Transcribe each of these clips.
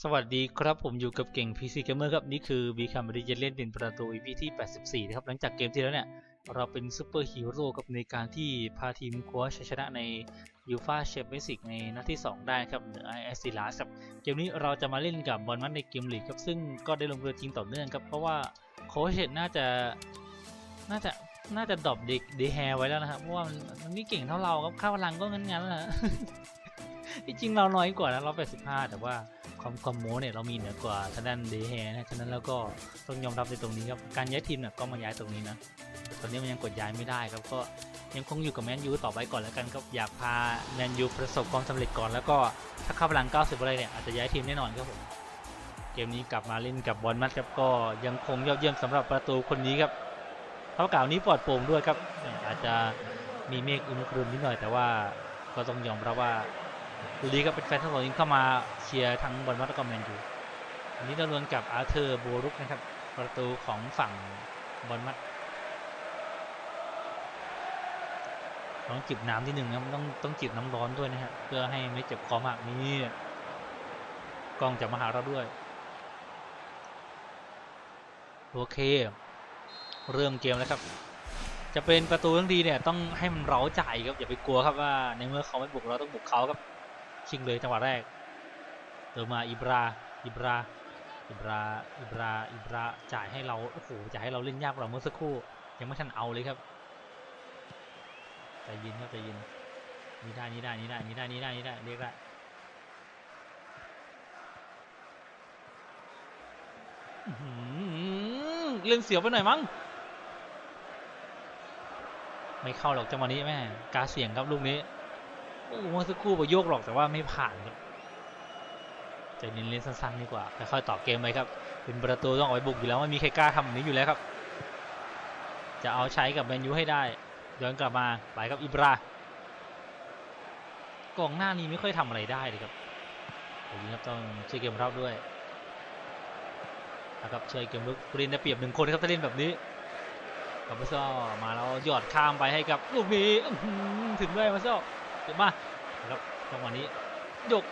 สวัสดีครับผมอยู่กับเก่ง PC Gamer ครับ นี่คือ b ีคัมบริเจเล่นเป็นประตู EP ที่ 84 นะครับ หลังจากเกมที่แล้วเนี่ย เราเป็นซูเปอร์ฮีโร่กับในการที่พาทีมคว้าชัยชนะในยูฟาแชมเปี้ยนส์ลีกในนัดที่ 2 ได้ครับเหนือไอเอสซีลาสครับ เกมนี้เราจะมาเล่นกับบอลมัดในเกมลีกครับ ซึ่งก็ได้ลงเรือจริงต่อเนื่องครับ เพราะว่าโค้ชเชตน่าจะน่าจะน่าจะดรอปเด็กเดแฮไว้แล้วนะครับเพราะว่ามันมันไม่เก่งเท่าเราครับค่าพลังก็งั้นๆแหละที่จริงเราน้อยกว่านะเรา85แต่ว่า ความความโม้เนี่ยเรามีเหนือกว่าทางด้านเดแฮนะฉะนั้นแล้วก็ต้องยอมรับในตรงนี้ครับการย้ายทีมเนี่ยก็มาย้ายตรงนี้นะแต่ตอนนี้มันยังกดย้ายไม่ได้ครับก็ยังคงอยู่กับแมนยูต่อไปก่อนแล้วกันครับอยากพาแมนยูประสบความสำเร็จก่อนแล้วก็ถ้าค่าพลัง 90อะไรเนี่ยอาจจะย้ายทีมแน่นอนครับผมเกมนี้กลับมาเล่นกับบอลมัดครับก็ยังคงยอดเยี่ยมสำหรับประตูคนนี้ครับเท่ากับนี้ปลอดโปร่งด้วยครับอาจจะมีเมฆอึมครึมนิดหน่อยแต่ว่าก็ต้องยอมรับว่า ดูดีครับเป็นแฟนทั้งสองทีมเข้ามาเชียร์ทั้งบอลมัดและก็แมนยูอันนี้เราลวนกับอาร์เธอร์โบรุกนะครับ ประตูของฝั่งบอลมัดต้องจิบน้ำที่หนึ่งนะต้องต้องจิบน้ำร้อนด้วยนะฮะเพื่อให้ไม่เจ็บคอมากนี่กล้องจะมาหาเราด้วยโอเค เริ่มเกมแล้วครับ จะเป็นประตูทั้งทีเนี่ยต้องให้มันเร้าใจครับอย่าไปกลัวครับว่าในเมื่อเขาไม่บุกเราต้องบุกเขาครับ ชิงเลยจังหวะแรกเติมมาอิบราอิบราอิบราอิบราอิบราจ่ายให้เราโอ้โหจ่ายให้เราเล่นยากกว่าเมื่อสักครู่ ยังไม่ทันเอาเลยครับใจเย็นครับใจเย็นนี่ได้นี่ได้นี่ได้นี่ได้นี่ได้นี่ได้เรียกได้เล่นเสียวไปหน่อยมั้งไม่เข้าหรอกจังหวะนี้แม่กาเสียงครับลูกนี้ อ้เมื่อสักครู่ไปโยกหรอกแต่ว่าไม่ผ่านครับใจเน้นเล่นสั้นๆดีกว่าค่อยๆต่อเกมไปครับ เป็นประตูต้องเอาไปบุกอยู่แล้วไม่มีใครกล้าทำแบบนี้อยู่แล้วครับ จะเอาใช้กับแมนยูให้ได้ย้อนกลับมาไปครับอิบรากองหน้านี้ไม่ค่อยทำอะไรได้เลยครับอย่างนี้ครับต้องช่วยเกมรับด้วยนะครับช่วยเกมลุกกรีนได้เปรียบหนึ่งคนครับถ้าเล่นแบบนี้กับมาซ่อมาแล้วหยอดข้ามไปให้กับลูกนี้ถึงด้วยมาซ่อ เดี๋ยวมานะครับจังหวะนี้โยก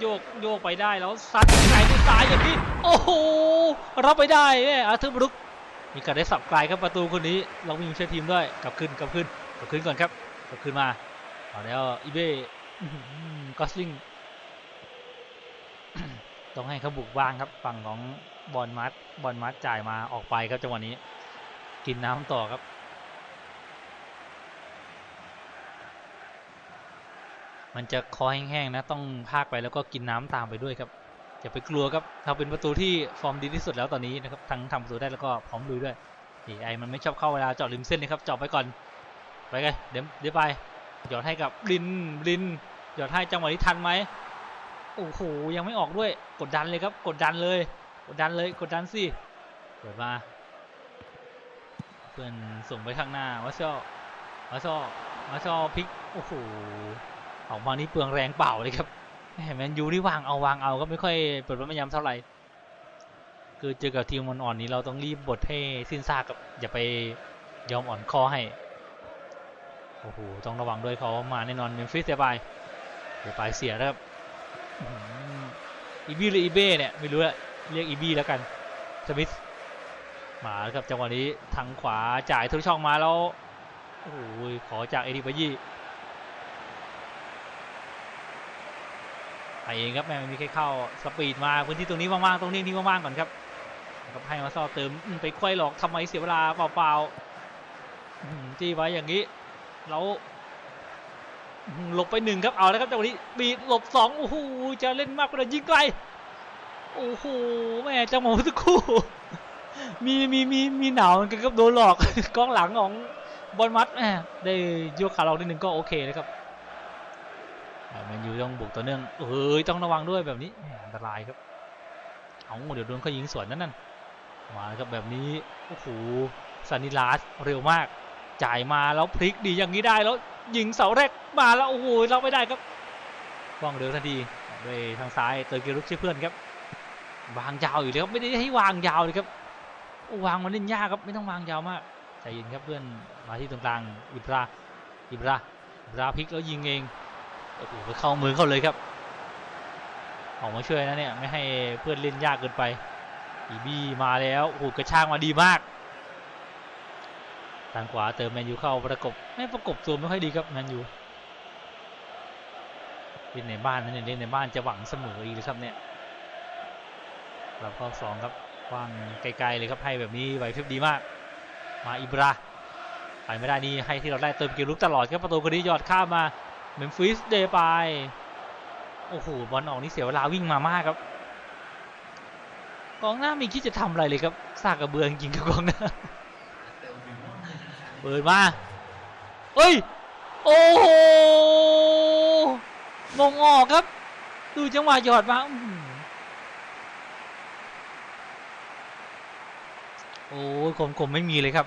โยกโยกไปได้แล้วซัดยังไงด้วยซ้ายอย่างนี้โอ้โหรับไปได้แม่อาร์เธอร์บรุกมีการได้สับไกลครับประตูคนนี้ เรามีช่วยทีมด้วยกลับขึ้นกลับขึ้นกลับขึ้นก่อนครับกลับขึ้นมาเอาแล้วอีเบ้กอสลิงต้องให้เขาบุกบ้างครับฝั่งของบอลมัดบอลมัดจ่ายมาออกไปครับจังหวะนี้ กินน้ำต่อครับ มันจะคอแห้งๆนะต้องพากไปแล้วก็กินน้ำตามไปด้วยครับอย่าไปกลัวครับเราเป็นประตูที่ฟอร์มดีที่สุดแล้วตอนนี้นะครับทั้งทำประตูได้แล้วก็พร้อมลุยด้วยนี่ไอมันไม่ชอบเข้าเวลาเจาะริมเส้นนะครับเจาะไปก่อนไปไงเดี๋ยวเดี๋ยวไปหยอดให้กับลินลินหยอดให้จังหวะนี้ทันไหมโอ้โหยังไม่ออกด้วยกดดันเลยครับกดดันเลย กดดันเลยกดดันสิเปิดมาเพื่อนส่งไปข้างหน้าวัชชอวัชชอวัชชอพลิกโอ้โห ออกมานี่เปลืองแรงเปล่าเลยครับแหมแมนยูนี่วางเอาวางเอาก็ไม่ค่อยเปิดไม่ย้ำเท่าไหร่คือเจอกับทีมอ่อนๆนี้เราต้องรีบบดให้สิ้นซากกับอย่าไปยอมอ่อนคอให้โอ้โหต้องระวังด้วยเขามาแน่นอนเมมฟิสเสียไปเสียไปเสียแล้วครับอีบี้หรืออีเบ้เนี่ยไม่รู้อะเรียกอีบี้แล้วกันสมิธมาแล้วครับจังหวะนี้ทางขวาจ่ายทุกช่องมาแล้วโอ้โหขอจากเอดิบายี่ ไปเองครับแม่ไม่มีใครเข้าสปีดมาพื้นที่ตรงนี้ว่างๆตรงนี้นี่ว่างๆก่อนครับครับให้มาซ่อเติมไปควยหลอกทำไมเสียเวลาเปล่าๆจี้ไว้อย่างนี้แล้วหลบไปหนึ่งครับเอาแล้วครับจังหวะนี้บีดหลบสองโอ้โหจะเล่นมากกว่ายิงไกลโอ้โหแม่จังหวะเมื่อสักครู่มีมีมีมีหนาวเกันครับโดนหลอกกองหลังของบอลมัดแม่ได้ยกขาเรานิดนึงก็โอเคนะครับ แมนยูต้องบุกต่อเนื่องเอ้ยต้องระวังด้วยแบบนี้อันตรายครับเอาเดี๋ยวโดนเขายิงสวนนั่นนั่นมาครับแบบนี้โอ้โหซานิลาสเร็วมาก จ่ายมาแล้วพลิกดีอย่างนี้ได้แล้วยิงเสาแรกมาแล้วโอ้โหเราไม่ได้ครับว่องเร็วทันทีด้วยทางซ้ายเตอร์เกรุกช่วยเพื่อนครับวางยาวอยู่เลยครับไม่ได้ให้วางยาวเลยครับวางมันเล่นยากครับไม่ต้องวางยาวมากใจเย็นครับเพื่อนมาที่ตรงกลางอิบราอิบราอิบราพลิกแล้วยิงเอง โอ้โหไปเข้ามือเขาเลยครับ ออกมาช่วยนะเนี่ย ไม่ให้เพื่อนเล่นยากเกินไปอีบี้มาแล้วโอ้โหกระชากมาดีมากทางขวาเติมแมนยูเข้าประกบไม่ประกบตัวไม่ค่อยดีครับแมนยูเล่นในบ้านนะเนี่ยเล่นในบ้านจะหวังเสมออีกเลยครับเนี่ยราเข้าสองครับว้างไกลๆเลยครับให้แบบนี้ไหวพริบดีมาก มาอิบราไปไม่ได้นี่ให้ที่เราได้เติมเกมลุกตลอดครับประตูคนนี้ยอดข้ามมา เมมฟิสเดย์ไป โอ้โห บอลออกนี่เสียเวลาวิ่งมามากครับกองหน้ามีคิดจะทำอะไรเลยครับซากกระเบือจริงกับกองหน้าเปิดมาเฮ้ย โอ้โหมงออกครับ ดูจังหวะหยอดมาอื้อหือโอ้ยคมคมไม่มีเลยครับ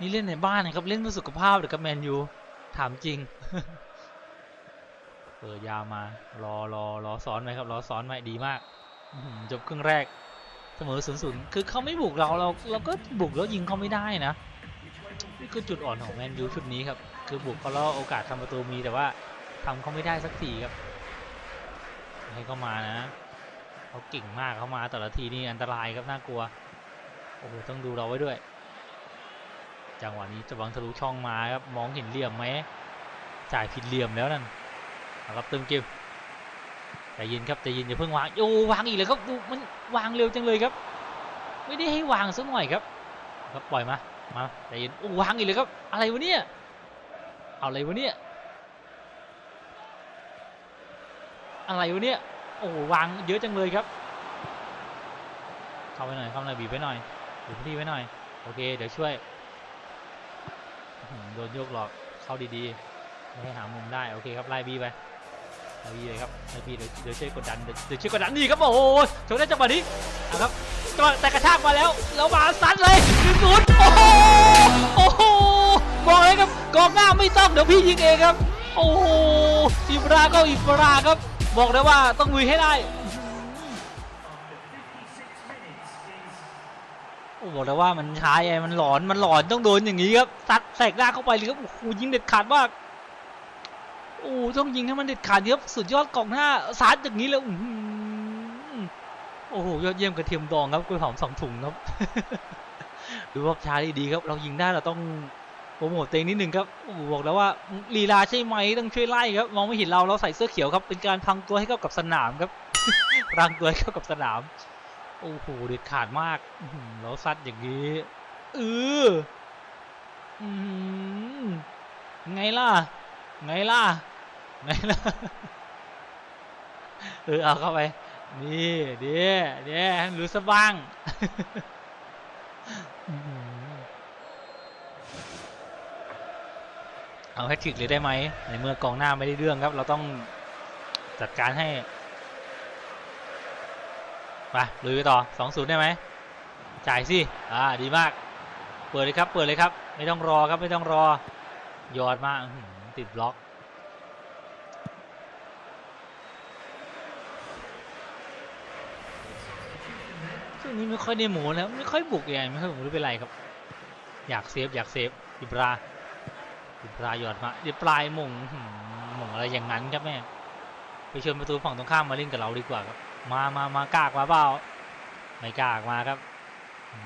นี่เล่นในบ้านนะครับ เล่นเพื่อสุขภาพเด็กกับแมนยู ถามจริง เปิดยาวมา รอรอรอซ้อนไหมครับ รอซ้อนไหมดีมากจบครึ่งแรก เสมอศูนย์ศูนย์คือเขาไม่บุกเราเราเราก็บุกแล้วยิงเขาไม่ได้นะ นี่คือจุดอ่อนของแมนยูชุดนี้ครับ คือบุกเขาแล้วโอกาสทำประตูมีแต่ว่าทำเขาไม่ได้สักทีครับ ให้เขามานะเขาเก่งมากเขามาแต่ละทีนี่อันตรายครับน่ากลัว โอ้โหต้องดูเราไว้ด้วย จังหวะนี้จะบังทะลุช่องมาครับมองเห็นเหลี่ยมไหมจ่ายผิดเหลี่ยมแล้วนั่นเอาครับเติมเกมใจเย็นครับใจเย็นอย่าเพิ่งวางโอ้วางอีกเลยครับดูมันวางเร็วจังเลยครับ ไม่ได้ให้วางสักหน่อยครับครับปล่อยมามาใจเย็นโอ้วางอีกเลยครับ อะไรวะเนี่ยเอาอะไรวะเนี่ยอะไรวะเนี่ยโอ้วางเยอะจังเลยครับเข้าไปหน่อยเข้าไปหน่อยบีบไว้หน่อยบีบพื้นที่ไว้หน่อยโอเคเดี๋ยวช่วย โดนโยกหลอกเข้าดีๆไม่ให้หามุมได้โอเคครับไล่บีไปไล่พี่เลยครับไล่พี่เดี๋ยวเดี๋ยวช่วยกดดันเดี๋ยวเช่วยกดดันนี่ครับโอ้โหโชว์ได้จังหวะนี้นะครับจังหวะแต่กระชากมาแล้วแล้วมาซัดเลยหนึ่งศูนย์โอ้โหโอ้โหบอกเลยครับกองหน้าไม่ต้องเดี๋ยวพี่ยิงเองครับ โอ้โหอิบราก็อิบราครับ บอกเลยว่าต้องลุยให้ได้ บอกเลยว่ามันช้าไงมันหลอนมันหลอนต้องโดนอย่างนี้ครับซัดแสกหน้าเข้าไปเลยครับโอ้โหยิงเด็ดขาดมากโอ้ต้องยิงให้มันเด็ดขาดครับสุดยอดกองหน้าสาดอย่างนี้เลยอื้อหือโอ้โหยอดเยี่ยมกระเทียมดองครับกล้วยหอมสองถุงครับดูว่าช้าดีๆครับ เรายิงได้เราต้องโปรโมทเตวเองนิดหนึ่งครับโอ้บอกแล้วว่าลีลาใช่ไหมต้องช่วยไล่ครับมองไม่เห็นเราเราใส่เสื้อเขียวครับเป็นการพังตัวให้เข้ากับสนามครับรังตัวให้เข้ากับสนาม โอ้โหเด็ดขาดมากอื้อหือเราซัดอย่างนี้เอออไงล่ะ ไงล่ะ ไงล่ะ เออเอาเข้าไป นี่เดี๋ยเดี๋ยหรู้ซะบ้างเอาแฮตทริกเลยได้ไหมในเมื่อกองหน้าไม่ได้เรื่องครับ เราต้องจัดการให้ ไปลุยไปต่อสองศูนย์ได้ไหมจ่ายสิอ่าดีมาก เปิดเลยครับ เปิดเลยครับ ไม่ต้องรอครับไม่ต้องรอ ยอดมากติดบล็อกช่วงนี้ไม่ค่อยได้หมูแล้วไม่ค่อยบุกยังไงไม่ค่อยบุกไม่เป็นไรครับ อยากเซฟอยากเซฟอิบราอิบราหยอดมาเดี๋ยวปลายมงหมงอะไรอย่างนั้นครับแม่ไปเชิญประตูฝั่งตรงข้ามมาเล่นกับเราดีกว่าครับ มามามากากมาเปล่าไม่กากมาครับ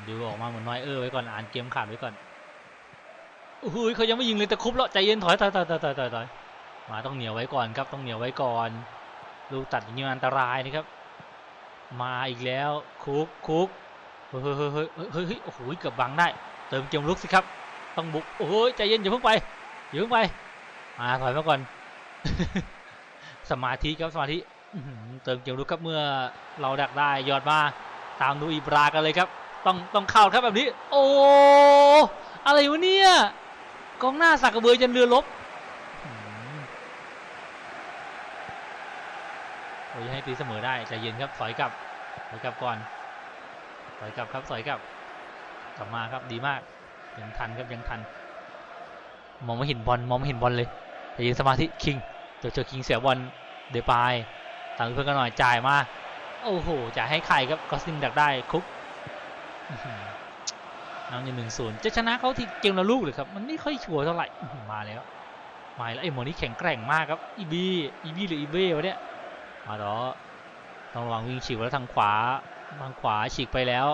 ดูออกมาเหมือนน้อยเออไว้ก่อนอ่านเกมขาดไว้ก่อนอุ้ยเขายังไม่ยิงเลยแต่คุบแล้วใจเย็นถอยถอยถอยถอยถอยถอยถอยมาต้องเหนียวไว้ก่อนครับต้องเหนียวไว้ก่อน ลูกตัดอย่างนี้อันตรายนะครับ มาอีกแล้วคุกคุกเฮ้ยเฮ้ยเฮ้ยเฮ้ยโอ้โหเกือบบังได้ เติมเกมลุกสิครับ ต้องบุกโอ้ยใจเย็นอย่าเพิ่งไปอย่าเพิ่งไปมาถอยมาก่อน สมาธิครับสมาธิ เติมเกมลุกครับเมื่อเราดักได้ยอดมาตามดูอีบรากันเลยครับ ต้องต้องเข้าครับแบบนี้ โอ้อะไรวะเนี่ยกองหน้าสักกระเบือยันเรือลบอื้อหือโอ้ยให้ตีเสมอได้ใจเย็นครับถอยกลับถอยกลับก่อนถอยกลับครับถอยกลับกลับมาครับดีมากยังทันครับยังทัน มองไม่เห็นบอลมองไม่เห็นบอลเลยแต่ยิงสมาธิคิงเจอเจอคิงเสียบอลเดปาย ตังเพื่อนกันหน่อยจ่ายมา โอ้โหจ่ายให้ใครครับก็ซิงดักได้คุกน้อหือนำอยู่หนึ่งศูนย์จะชนะเขาที่เกมละลูกเลยครับ มันไม่ค่อยชัวร์เท่าไหร่มาแล้วมาแล้วไอ้หมอนี่แข็งแกร่งมากครับอีบีอีบีหรืออีเบ้วะเนี่ยมาต่อต้องระวังวิ่งฉีกแล้วทางขวาทางขวาฉีกไปแล้ว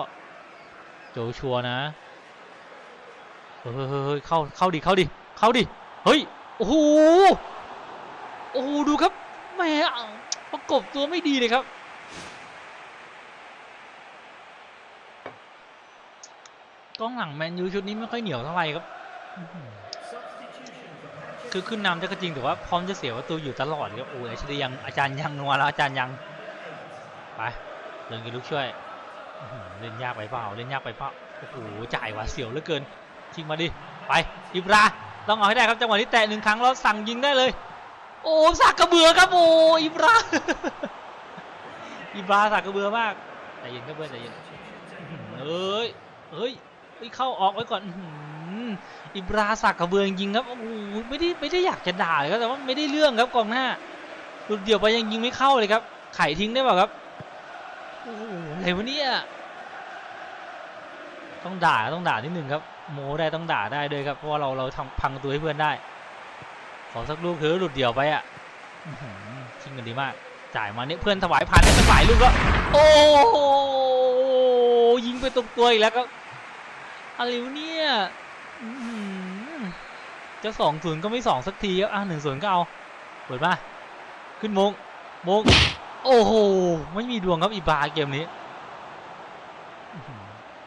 โจชัวนะเฮ้ยเฮ้ยเข้าเข้าดิเข้าดิเข้าดิเฮ้ยโอ้โหโอ้โหดูครับแม่ ประกบตัวไม่ดีเลยครับกล้องหลังแมนยูชุดนี้ไม่ค่อยเหนียวเท่าไหร่ครับอื้อหือคือขึ้นนำจะก็จริงแต่ว่าพร้อมจะเสียประตูอยู่ตลอดครับโอ้ยอาจารย์ยังอาจารย์ยังนัวแล้วอาจารย์ยัง ไปเดินกันลุกช่วยอื้อหือเล่นยากไปเปล่าเล่นยากไปเปล่าโอ้โหจ่ายหวาดเสียวเหลือเกินชิงมาดิไปอิบราต้องเอาให้ได้ครับจังหวะนี้แตะหนึ่งครั้งแล้วสั่งยิงได้เลย โอ้สักกระเบือครับโอ้อิบราอิบราสักกระเบือมากใจเย็นครับเพื่อนใจเย็นเอ้ยเอ้ยเฮ้ยเข้าออกไว้ก่อนอิบราศักกับเบือยิงครับโอ้โหไม่ได้ไม่ได้อยากจะด่าเลยครับแต่ว่าไม่ได้เรื่องครับกองหน้าหลุดเดี่ยวไปยังยิงไม่เข้าเลยครับ ไข่ทิ้งได้เปล่าครับโอ้โหอะไรวะเนี่ยต้องด่าต้องด่านิดหนึ่งครับโมได้ต้องด่าได้ด้วยครับเพราะว่าเราเราทำพังตัวให้เพื่อนได้ ขอสักลูกเถอหลุดเดี่ยวไปอะชิงกันดีมาก จ่ายมาเนี่ยเพื่อนถวายผ่านได้ถวายลูกแล้วโอ้ยิงไปตรงตัวอีกแล้วครับอะไรวะเนี่ยจะสองศูนย์ก็ไม่สองสักทีครับอะหนึ่งศูนย์ก็เอาเปิดมาขึ้นมงมงโอ้โหไม่มีดวงครับอีบาเกมนี้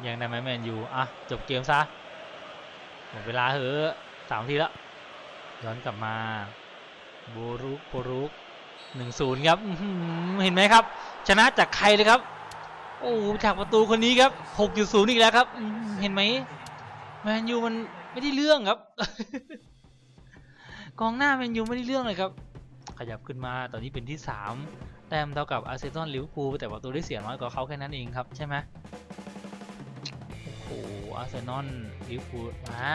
ยังได้ไหมแมนยูอะจบเกมซะหมดเวลาเหอะสามทีแล้ว ย้อนกลับมาโบรุกโบรุกหนึ่งศูนย์ครับเห็นไหมครับ ชนะจากใครเลยครับ โอ้จากประตูคนนี้ครับ6.0อีกแล้วครับ เห็นไหมแมนยูมันไม่ได้เรื่องครับ กองหน้าแมนยูไม่ได้เรื่องเลยครับ ขยับขึ้นมาตอนนี้เป็นที่3แต้มเท่ากับอาร์เซนอลลิเวอร์พูลแต่ประตูได้เสียน้อยกว่าเขาแค่นั้นเองครับใช่ไหมโอ้โหอาร์เซนอลลิเวอร์พูลมา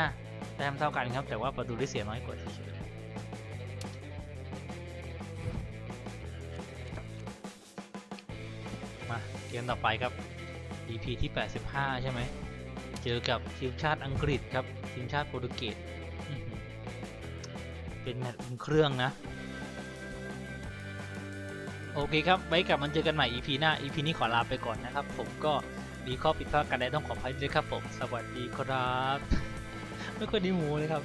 แต้มเท่ากันครับแต่ว่าประตูได้เสียน้อยกว่าเฉยมาเกมต่อไปครับ EP ที่ 85 ใช่ไหม เจอกับทีมชาติอังกฤษครับ ทีมชาติโปรตุเกสเป็นแมตช์อุ่นเครื่องนะ โอเคครับ ไว้กลับมาเจอกันใหม่ EP หน้า EP นี้ขอลาไปก่อนนะครับ ผมก็มีข้อผิดพลาดกันใดต้องขออภัยด้วยครับผม สวัสดีครับ ไม่ค่อยดีหมูเลยครับ